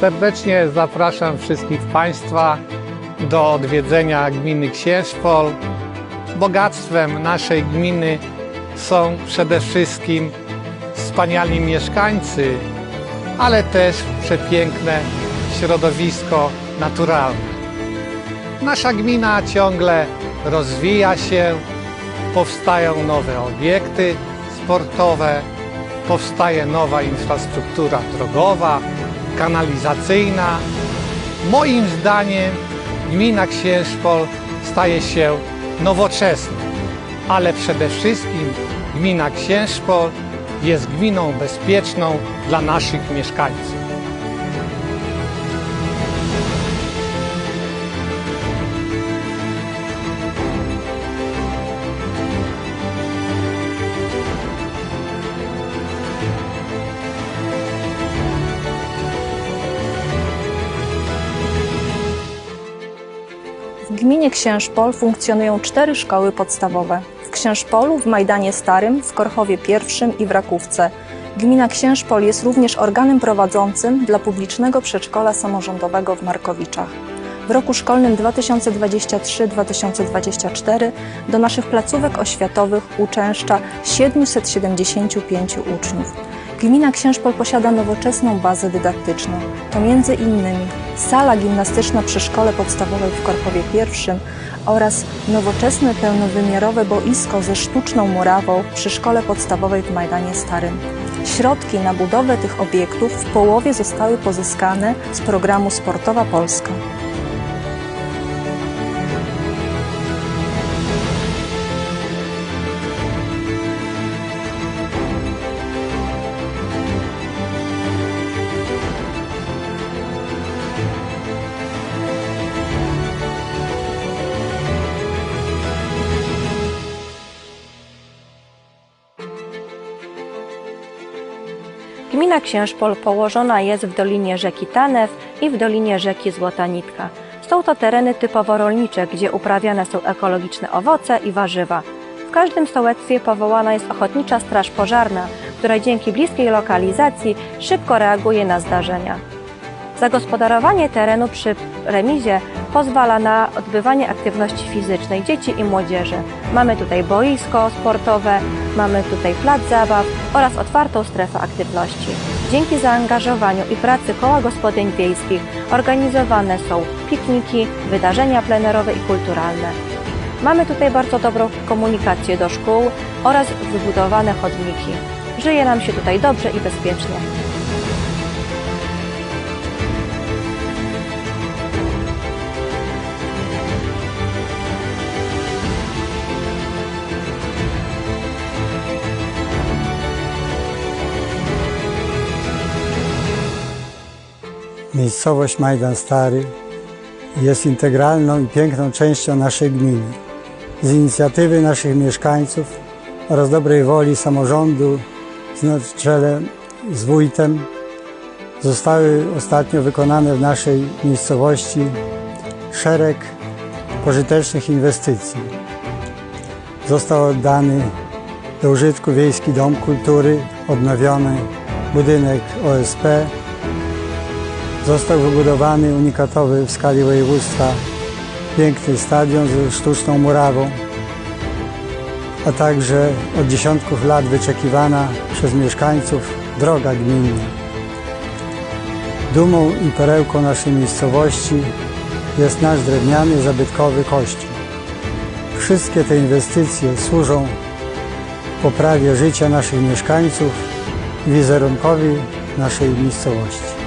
Serdecznie zapraszam wszystkich Państwa do odwiedzenia gminy Księżpol. Bogactwem naszej gminy są przede wszystkim wspaniali mieszkańcy, ale też przepiękne środowisko naturalne. Nasza gmina ciągle rozwija się, powstają nowe obiekty sportowe, powstaje nowa infrastruktura drogowa, kanalizacyjna. Moim zdaniem gmina Księżpol staje się nowoczesna, ale przede wszystkim gmina Księżpol jest gminą bezpieczną dla naszych mieszkańców. Gminie Księżpol funkcjonują cztery szkoły podstawowe. W Księżpolu, w Majdanie Starym, w Korchowie I i w Rakówce. Gmina Księżpol jest również organem prowadzącym dla publicznego przedszkola samorządowego w Markowiczach. W roku szkolnym 2023-2024 do naszych placówek oświatowych uczęszcza 775 uczniów. Gmina Księżpol posiada nowoczesną bazę dydaktyczną. To m.in. sala gimnastyczna przy szkole podstawowej w Korkowie I oraz nowoczesne pełnowymiarowe boisko ze sztuczną murawą przy szkole podstawowej w Majdanie Starym. Środki na budowę tych obiektów w połowie zostały pozyskane z programu Sportowa Polska. Gmina Księżpol położona jest w dolinie rzeki Tanew i w dolinie rzeki Złota Nitka. Są to tereny typowo rolnicze, gdzie uprawiane są ekologiczne owoce i warzywa. W każdym sołectwie powołana jest ochotnicza straż pożarna, która dzięki bliskiej lokalizacji szybko reaguje na zdarzenia. Zagospodarowanie terenu przy remizie pozwala na odbywanie aktywności fizycznej dzieci i młodzieży. Mamy tutaj boisko sportowe, mamy tutaj plac zabaw oraz otwartą strefę aktywności. Dzięki zaangażowaniu i pracy koła gospodyń wiejskich organizowane są pikniki, wydarzenia plenerowe i kulturalne. Mamy tutaj bardzo dobrą komunikację do szkół oraz wybudowane chodniki. Żyje nam się tutaj dobrze i bezpiecznie. Miejscowość Majdan Stary jest integralną i piękną częścią naszej gminy. Z inicjatywy naszych mieszkańców oraz dobrej woli samorządu z czele z wójtem zostały ostatnio wykonane w naszej miejscowości szereg pożytecznych inwestycji. Został oddany do użytku Wiejski Dom Kultury, odnowiony budynek OSP, Został wybudowany unikatowy w skali województwa piękny stadion ze sztuczną murawą, a także od dziesiątków lat wyczekiwana przez mieszkańców droga gminna. Dumą i perełką naszej miejscowości jest nasz drewniany, zabytkowy kościół. Wszystkie te inwestycje służą poprawie życia naszych mieszkańców i wizerunkowi naszej miejscowości.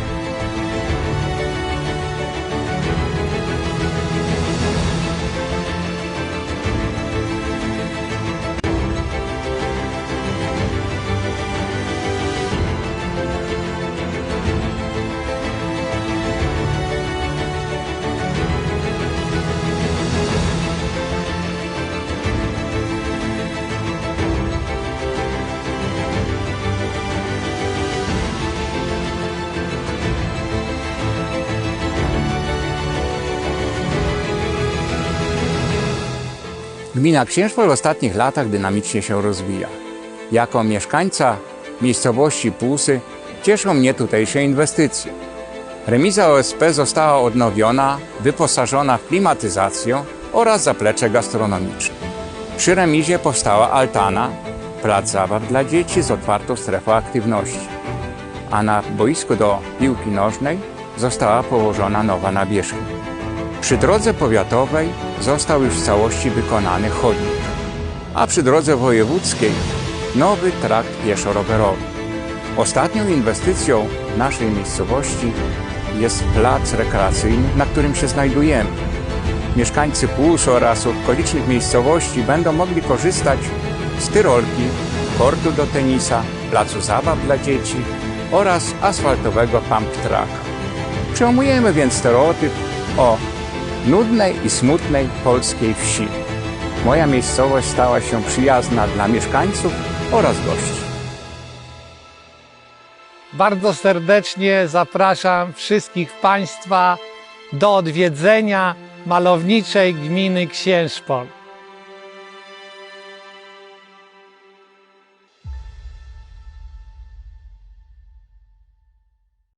Gmina Księżpol w ostatnich latach dynamicznie się rozwija. Jako mieszkańca miejscowości Półsy cieszą mnie tutejsze inwestycje. Remiza OSP została odnowiona, wyposażona w klimatyzację oraz zaplecze gastronomiczne. Przy remizie powstała altana, plac zabaw dla dzieci z otwartą strefą aktywności, a na boisku do piłki nożnej została położona nowa nawierzchnia. Przy drodze powiatowej został już w całości wykonany chodnik, a przy drodze wojewódzkiej nowy trakt pieszo-rowerowy. Ostatnią inwestycją naszej miejscowości jest plac rekreacyjny, na którym się znajdujemy. Mieszkańcy Płusz oraz okolicznych miejscowości będą mogli korzystać z tyrolki, kortu do tenisa, placu zabaw dla dzieci oraz asfaltowego pump tracka. Przełamujemy więc stereotyp o nudnej i smutnej polskiej wsi. Moja miejscowość stała się przyjazna dla mieszkańców oraz gości. Bardzo serdecznie zapraszam wszystkich Państwa do odwiedzenia malowniczej gminy Księżpol.